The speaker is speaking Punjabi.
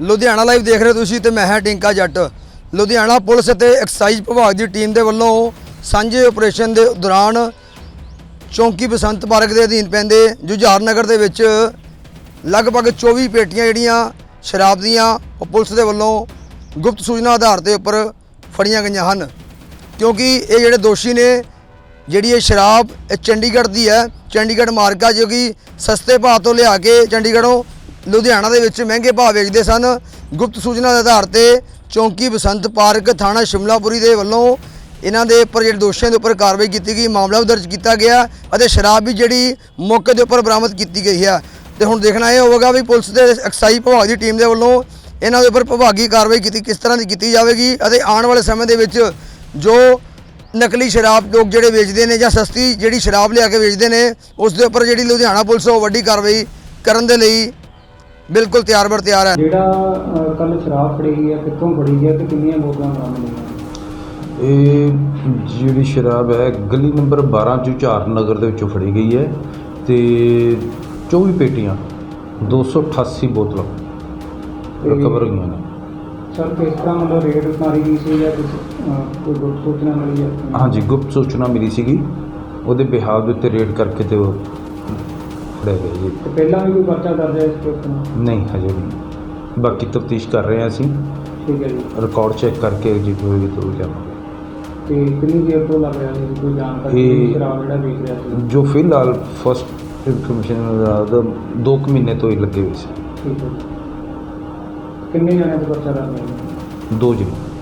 ਲੁਧਿਆਣਾ ਲਾਈਵ ਦੇਖ ਰਹੇ ਤੁਸੀਂ ਤੇ ਮੈਂ ਹਾਂ ਟਿੰਕਾ ਜੱਟ। ਲੁਧਿਆਣਾ ਪੁਲਿਸ ਅਤੇ ਐਕਸਾਈਜ਼ ਵਿਭਾਗ ਦੀ ਟੀਮ ਦੇ ਵੱਲੋਂ ਸਾਂਝੇ ਆਪਰੇਸ਼ਨ ਦੇ ਦੌਰਾਨ ਚੌਂਕੀ ਬਸੰਤ ਪਾਰਕ ਦੇ ਅਧੀਨ ਪੈਂਦੇ ਜੁਝਾਰ ਨਗਰ ਦੇ ਵਿੱਚ ਲਗਭਗ 24 ਪੇਟੀਆਂ ਜਿਹੜੀਆਂ ਸ਼ਰਾਬ ਦੀਆਂ ਉਹ ਪੁਲਿਸ ਦੇ ਵੱਲੋਂ ਗੁਪਤ ਸੂਚਨਾ ਆਧਾਰ ਦੇ ਉੱਪਰ ਫੜੀਆਂ ਗਈਆਂ ਹਨ। ਕਿਉਂਕਿ ਇਹ ਜਿਹੜੇ ਦੋਸ਼ੀ ਨੇ, ਜਿਹੜੀ ਇਹ ਸ਼ਰਾਬ ਇਹ ਚੰਡੀਗੜ੍ਹ ਦੀ ਹੈ, ਚੰਡੀਗੜ੍ਹ ਮਾਰਕਾ ਜੋ ਕਿ ਸਸਤੇ ਭਾਅ ਤੋਂ ਲਿਆ ਕੇ ਚੰਡੀਗੜ੍ਹੋਂ ਲੁਧਿਆਣਾ ਦੇ ਵਿੱਚ ਮਹਿੰਗੇ ਭਾਅ ਵੇਚਦੇ ਸਨ। ਗੁਪਤ ਸੂਚਨਾ ਦੇ ਆਧਾਰ ਤੇ ਚੌਂਕੀ ਬਸੰਤ ਪਾਰਕ ਥਾਣਾ ਸ਼ਿਮਲਾਪੁਰੀ ਦੇ ਵੱਲੋਂ ਇਹਨਾਂ ਦੇ ਉੱਪਰ ਜਿਹੜੇ ਦੋਸ਼ੀਆਂ ਦੇ ਉੱਪਰ ਕਾਰਵਾਈ ਕੀਤੀ ਗਈ, ਮਾਮਲਾ ਵੀ ਦਰਜ ਕੀਤਾ ਗਿਆ ਅਤੇ ਸ਼ਰਾਬ ਵੀ ਜਿਹੜੀ ਮੌਕੇ ਦੇ ਉੱਪਰ ਬਰਾਮਦ ਕੀਤੀ ਗਈ ਹੈ ਤੇ ਹੁਣ ਦੇਖਣਾ ਇਹ ਹੋਵੇਗਾ ਵੀ ਪੁਲਿਸ ਦੇ ਐਕਸਾਈਜ਼ ਵਿਭਾਗ ਦੀ ਟੀਮ ਦੇ ਵੱਲੋਂ ਇਹਨਾਂ ਦੇ ਉੱਪਰ ਵਿਭਾਗੀ ਕਾਰਵਾਈ ਕੀਤੀ ਕਿਸ ਤਰ੍ਹਾਂ ਦੀ ਕੀਤੀ ਜਾਵੇਗੀ ਅਤੇ ਆਉਣ ਵਾਲੇ ਸਮੇਂ ਦੇ ਵਿੱਚ ਜੋ ਨਕਲੀ ਸ਼ਰਾਬ ਲੋਕ ਜਿਹੜੇ ਵੇਚਦੇ ਨੇ ਜਾਂ ਸਸਤੀ ਜਿਹੜੀ ਸ਼ਰਾਬ ਲਿਆ ਕੇ ਵੇਚਦੇ ਨੇ, ਉਸ ਦੇ ਉੱਪਰ ਜਿਹੜੀ ਲੁਧਿਆਣਾ ਪੁਲਿਸ ਉਹ ਵੱਡੀ ਕਾਰਵਾਈ ਕਰਨ ਦੇ ਲਈ ਬਿਲਕੁਲ ਤਿਆਰ ਬਰ ਤਿਆਰ ਹੈ। ਜਿਹੜਾ ਕੱਲ ਸ਼ਰਾਬ ਫੜੀ ਗਈ ਹੈ ਕਿੱਥੋਂ ਫੜੀ ਗਈ ਹੈ ਤੇ ਕਿੰਨੀਆਂ ਬੋਤਲਾਂ ਬਰਾਮਦ ਹੋਈਆਂ ਇਹ ਜਿਹੜੀ ਸ਼ਰਾਬ ਹੈ ਗਲੀ ਨੰਬਰ 12 ਝੁਝਾਰ ਨਗਰ ਦੇ ਵਿੱਚੋਂ ਫੜੀ ਗਈ ਹੈ ਤੇ 24 ਪੇਟੀਆਂ 288 ਬੋਤਲਾਂ ਰਿਕਵਰ ਹੋਈਆਂ ਨੇ। ਸਰ ਕਿਸ ਤਰ੍ਹਾਂ ਮਤਲਬ ਰੇਡ ਮਾਰੀ ਗਈ ਸੀ ਜਾਂ ਕੁਛ, ਅਹ, ਕੋਈ ਗੁਪਤ ਸੂਚਨਾ ਮਿਲੀ ਹੈ? ਹਾਂਜੀ ਗੁਪਤ ਸੂਚਨਾ ਮਿਲੀ ਸੀਗੀ। ਉਹਦੇ ਬਿਹਾਵ ਦੇ ਉੱਤੇ ਰੇਡ ਕਰਕੇ ਤੇ ਉਹ ਫੜਿਆ ਗਿਆ ਜੀ। ਤੇ ਪਹਿਲਾਂ ਵੀ ਕੋਈ ਪਰਚਾ ਦਰਜ ਹੈ ਇਸ ਨਾਲ ਨਹੀਂ ਹਜੇ ਨਹੀਂ। ਬਾਕੀ ਤਫਤੀਸ਼ ਕਰ ਰਹੇ ਹਾਂ ਅਸੀਂ। ਠੀਕ ਹੈ ਜੀ। ਰਿਕਾਰਡ ਚੈੱਕ ਕਰਕੇ ਜੇ ਹੋਏਗੀ ਤਾਂ ਉਹ ਲਿਆਵਾਂਗੇ ਤੇ ਕਿੰਨੀ ਦੇਰ ਤੋਂ ਲੱਗ ਰਿਹਾ ਸੀ ਕੋਈ ਜਾਣਕਾਰੀ ਇਹ- ਕਿ ਸ਼ਰਾਬ ਜਿਹੜਾ ਵੇਚ ਰਿਹਾ ਸੀ? ਜੋ ਫਿਲਹਾਲ ਫਸਟ ਇਨਫੋਰਮੇਸ਼ਨ ਦਾ 2 ਮਹੀਨੇ ਤੋਂ ਹੀ ਲੱਗੇ ਹੋਏ ਸੀ। ਠੀਕ ਹੈ ਜੀ। ਕਿੰਨੇ ਜਣਿਆਂ ਤੇ ਪਰਚਾ ਦਰਜ ਹੈ ਦੋ ਜਣੇ।